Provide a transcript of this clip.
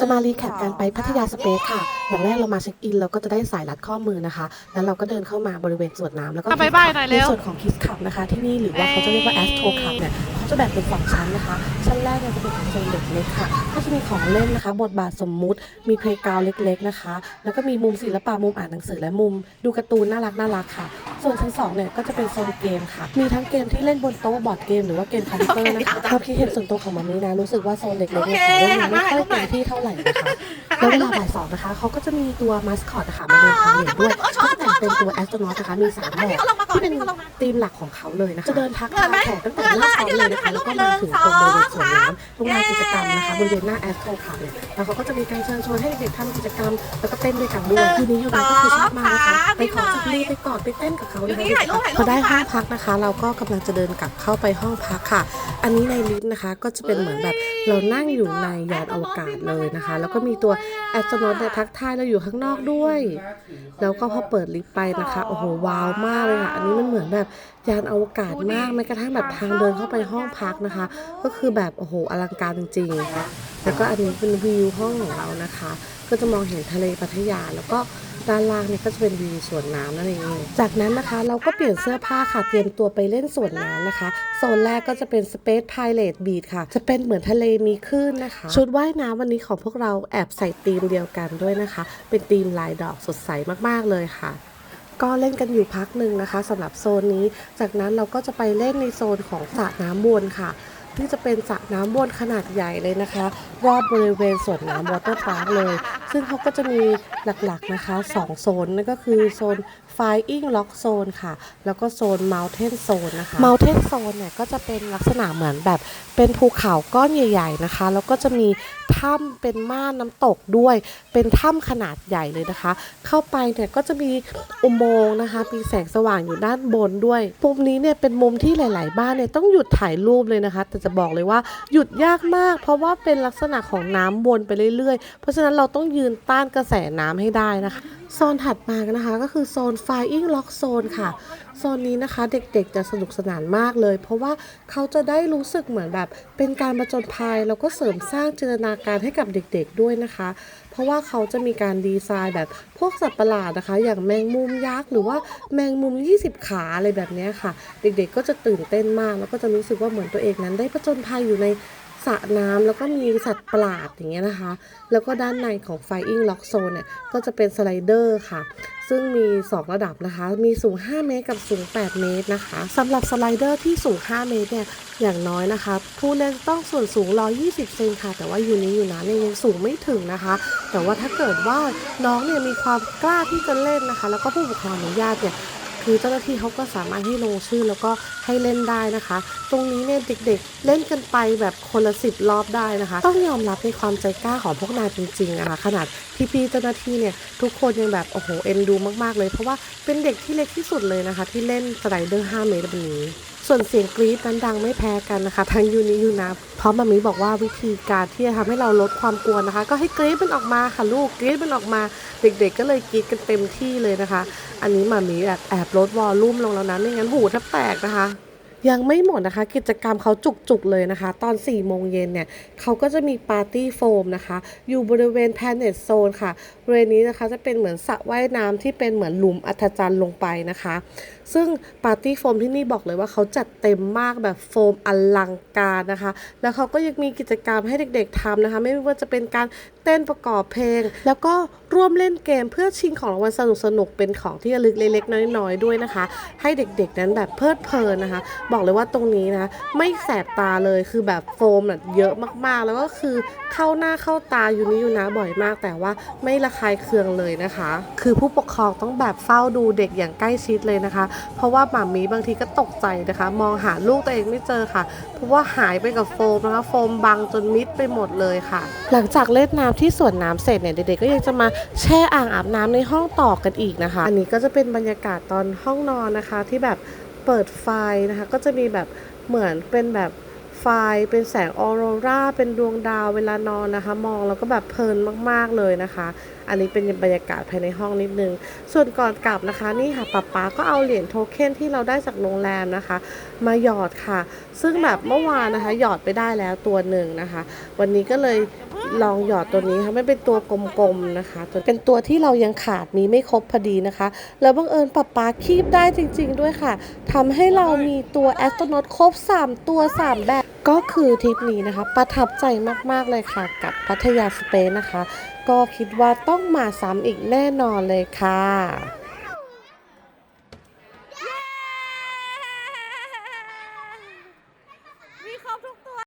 จะมารีแคปการไปพัทยาสเปซค่ะ อย่างแรกเรามาเช็คอินเราก็จะได้สายรัดข้อมือนะคะ แล้วเราก็เดินเข้ามาบริเวณสวนน้ำแล้วก็อะบ๊ายบายหน่อยเร็ในวส่วนของคิสคับนะคะ ที่นี่หรือว่าเขาจะเรียกว่าแอสโทรคับเนี่ยเขาจะแบ่งเป็นสองชั้นนะคะ ชั้นแรกเนี่ยจะเป็นโซนเด็กเล็กค่ะ ก็จะมีของเล่นนะคะ บทบาทสมมุติ มีเพลย์กราวเล็ก ๆนะคะ แล้วก็มีมุมศิลปะมุมอ่านหนังสือและมุมดูการ์ตูนน่ารักน่ารักค่ะส่วนชั้นสองเนี่ยก็จะเป็นโซนเกมค่ะ มีทั้งเกมที่เล่นบนโต๊ะบอร์ดเกมหรือว่าเกมคอมพิวเตอร์นะคะความคิดเห็นส่วนตัวของมามีนะรู้สึกว่าโซนเด็กๆเนี่ยของเล่นมันไม่ค่อยเต็มที่เท่าไหร่นะคะแล้วเวลาบ่ายสองนะคะเขาก็จะมีตัวมาสคอตนะคะมาเดินพาเหรดด้วยเขาจะแต่งเป็นตัวแอสโตรนอตนะคะมีสามแบบที่เป็นธีมหลักของเขาเลยนะคะจะเดินทักทายแขกตั้งแต่หน้าซ้อมเลยนะคะแล้วก็มาถึงตรงบริเวณสวนน้ำตรงลานกิจกรรมนะคะบริเวณหน้าแอสโตรค่ะเนี่ยแล้วเขาก็จะมีการเชิญชวนให้เด็กๆทำกิจกรรม แล้วก็เต้นด้วยกันด้วยทีนี้อยู่นะก็คือชอบมากนะคะไปขอสักรีไปกอดไปเต้นกับเขาเลยพอได้ห้องพักนะคะ เราก็กำลังจะเดินกลับเข้าไปห้องพักค่ะ อันนี้ในลิฟต์นะคะก็จะเป็นเหมือนแบบเรานั่งอยู่ในยานอวกาศเลยนะคะ แล้วก็มีตัวแอสโตรนอตเนี่ยทักทายเราอยู่ข้างนอกด้วย แล้วก็พอเปิดลิฟต์ไปนะคะโอ้โหว้าวมากเลยค่ะอันนี้มันเหมือนแบบยานอวกาศมากแม้กระทั่งแบบทางเดินเข้าไปห้องพักนะคะ ก็คือแบบโอ้โหอลังการจริงๆแล้วก็อันนี้เป็นวิวห้องของเรานะคะ ก็จะมองเห็นทะเลพัทยาแล้วก็ ด้านล่างเนี่ยก็จะเป็นวิวสวนน้ำนั่นเองจากนั้นนะคะเราก็เปลี่ยนเสื้อผ้าค่ะเตรียมตัวไปเล่นสวนน้ำนะคะโซนแรกก็จะเป็น Space Pilot Beach ค่ะ จะเป็นเหมือนทะเลมีคลื่นนะคะ ชุดว่ายน้ำวันนี้ของพวกเราแอบใส่ธีมเดียวกันด้วยนะคะ เป็นธีมลายดอกสดใสมากๆเลยค่ะก็เล่นกันอยู่พักหนึ่งนะคะสำหรับโซนนี้ จากนั้นเราก็จะไปเล่นในโซนของสระน้ำวนค่ะที่จะเป็นสระน้ำวนขนาดใหญ่เลยนะคะ รอบบริเวณสวนน้ำวอเตอร์พาร์คเลย ซึ่งเขาก็จะมีหลักๆนะคะ 2 โซนนั่นก็คือโซน Flying Rock Zone ค่ะ แล้วก็โซน Mountain Zone นะคะ Mountain Zone เนี่ยก็จะเป็นลักษณะเหมือนแบบเป็นภูเขาก้อนใหญ่ ๆนะคะ แล้วก็จะมีถ้ำเป็นม่านน้ำตกด้วย เป็นถ้ำขนาดใหญ่เลยนะคะ เข้าไปเนี่ยก็จะมีอุโมงค์นะคะ มีแสงสว่างอยู่ด้านบนด้วย มุมนี้เนี่ยเป็นมุมที่หลาย ๆ บ้านเนี่ยต้องหยุดถ่ายรูปเลยนะคะ แต่จะบอกเลยว่าหยุดยากมาก เพราะว่าเป็นลักษณะของน้ำวนไปเรื่อยๆ เพราะฉะนั้นเราต้องยืนต้านกระแสน้ำให้ได้นะคะ โซนถัดมานะคะก็คือโซน Flying Rock Zone ค่ะ โซนนี้นะคะเด็กๆจะสนุกสนานมากเลย เพราะว่าเขาจะได้รู้สึกเหมือนแบบเป็นการประจนภัยแล้วก็เสริมสร้างจินตนาการให้กับเด็กๆด้วยนะคะ เพราะว่าเขาจะมีการดีไซน์แบบพวกสัตว์ประหลาดนะคะ อย่างแมงมุมยักษ์หรือว่าแมงมุม 20 ขาอะไรแบบนี้ค่ะ เด็กๆก็จะตื่นเต้นมาก แล้วก็จะรู้สึกว่าเหมือนตัวเองนั้นได้ประจนภัยอยู่ใน สระน้ำแล้วก็มีสัตว์ประหลาดอย่างเงี้ยนะคะ แล้วก็ด้านในของ Flying Rock Zone เนี่ยก็จะเป็นสไลเดอร์ค่ะ ซึ่งมี 2 ระดับนะคะ มีสูง 5 เมตรกับสูง 8 เมตรนะคะสำหรับสไลเดอร์ที่สูง 5 เมตรเนี่ยอย่างน้อยนะคะ ผู้เล่นต้องส่วนสูง 120 เซนค่ะ แต่ว่าอยู่นี้อยู่นะเนี่ยยังสูงไม่ถึงนะคะ แต่ว่าถ้าเกิดว่าน้องเนี่ยมีความกล้าที่จะเล่นนะคะ แล้วก็ผู้ปกครองอนุญาตเนี่ย คือเจ้าหน้าที่เขาก็สามารถให้ลงชื่อแล้วก็ให้เล่นได้นะคะ ตรงนี้เนี่ยเด็กๆ เล่นกันไปแบบคนละสิบรอบได้นะคะ ต้องยอมรับในความใจกล้าของพวกนายจริงๆนะคะขนาดพี่ๆเจ้าหน้าที่เนี่ยทุกคนยังแบบโอ้โหเอ็นดูมากๆเลย เพราะว่าเป็นเด็กที่เล็กที่สุดเลยนะคะ ที่เล่นสไลเดอร์5เมตรแบบนี้ ส่วนเสียงกรี๊ดนั้นดังไม่แพ้กันนะคะ ทั้งยูนิยูนะเพราะมามีบอกว่าวิธีการที่จะทำให้เราลดความกลัวนะคะ ก็ให้กรี๊ดมันออกมาค่ะลูกกรี๊ดมันออกมา เด็กๆ ก็เลยกรี๊ดกันเต็มที่เลยนะคะ อันนี้มามีแบบแอบลดวอลลุ่มลงแล้วนะไม่งั้นหูแทบแตกนะคะ ยังไม่หมดนะคะ กิจกรรมเขาจุกๆเลยนะคะ ตอน 4 โมงเย็นเนี่ยเขาก็จะมีปาร์ตี้โฟมนะคะ อยู่บริเวณแพนเนตโซนค่ะบริเวณนี้นะคะจะเป็นเหมือนสระว่ายน้ำที่เป็นเหมือนหลุมอัศจรรย์ลงไปนะคะ ซึ่งปาร์ตี้โฟมที่นี่บอกเลยว่าเขาจัดเต็มมากแบบโฟมอลังการนะคะ แล้วเขาก็ยังมีกิจกรรมให้เด็กๆทำนะคะ ไม่ว่าจะเป็นการเต้นประกอบเพลง แล้วก็ ร่วมเล่นเกมเพื่อชิงของรางวัลสนุกๆเป็นของที่ระลึกเล็กๆน้อยๆด้วยนะคะ ให้เด็กๆนั้นแบบเพลิดเพลินนะคะ บอกเลยว่าตรงนี้นะไม่แสบตาเลยคือแบบโฟมแบบเยอะมากๆ แล้วก็คือเข้าหน้าเข้าตาอยู่นี่อยู่นะบ่อยมาก แต่ว่าไม่ระคายเคืองเลยนะคะ คือผู้ปกครองต้องแบบเฝ้าดูเด็กอย่างใกล้ชิดเลยนะคะ เพราะว่าหมามีบางทีก็ตกใจนะคะ มองหาลูกตัวเองไม่เจอค่ะ เพราะว่าหายไปกับโฟมนะคะ โฟมบังจนมิดไปหมดเลยค่ะ หลังจากเล่นน้ำที่สวนน้ำเสร็จเนี่ยเด็กๆก็ยังจะมาแช่อ่างอาบน้ำในห้องต่อกันอีกนะคะ อันนี้ก็จะเป็นบรรยากาศตอนห้องนอนนะคะ ที่แบบเปิดไฟนะคะ ก็จะมีแบบเหมือนเป็นแบบไฟเป็นแสงออโรราเป็นดวงดาวเวลานอนนะคะ มองแล้วก็แบบเพลินมากๆเลยนะคะ อันนี้เป็นบรรยากาศภายในห้องนิดนึง ส่วนก่อนกลับนะคะนี่ค่ะป๊าป๊าก็เอาเหรียญโทเค็นที่เราได้จากโรงแรมนะคะ มาหยอดค่ะ ซึ่งแบบเมื่อวานนะคะ หยอดไปได้แล้วตัวหนึ่งนะคะ วันนี้ก็เลย ลองหยอดตัวนี้ค่ะไมันเป็นตัวกลมๆนะคะตัวเป็นตัวที่เรายังขาดมีไม่ครบพอดีนะคะ แล้วบังเอิญป๊าป๊าคีบได้จริง ๆ ด้วยค่ะทำให้เรามีตัวแอสโตรนอตครบ 3 ตัว 3 แบบก็คือทริปนี้นะคะ ประทับใจมากๆเลยค่ะ กับพัทยาสเปนนะคะ ก็คิดว่าต้องมาซ้ำอีกแน่นอนเลยค่ะ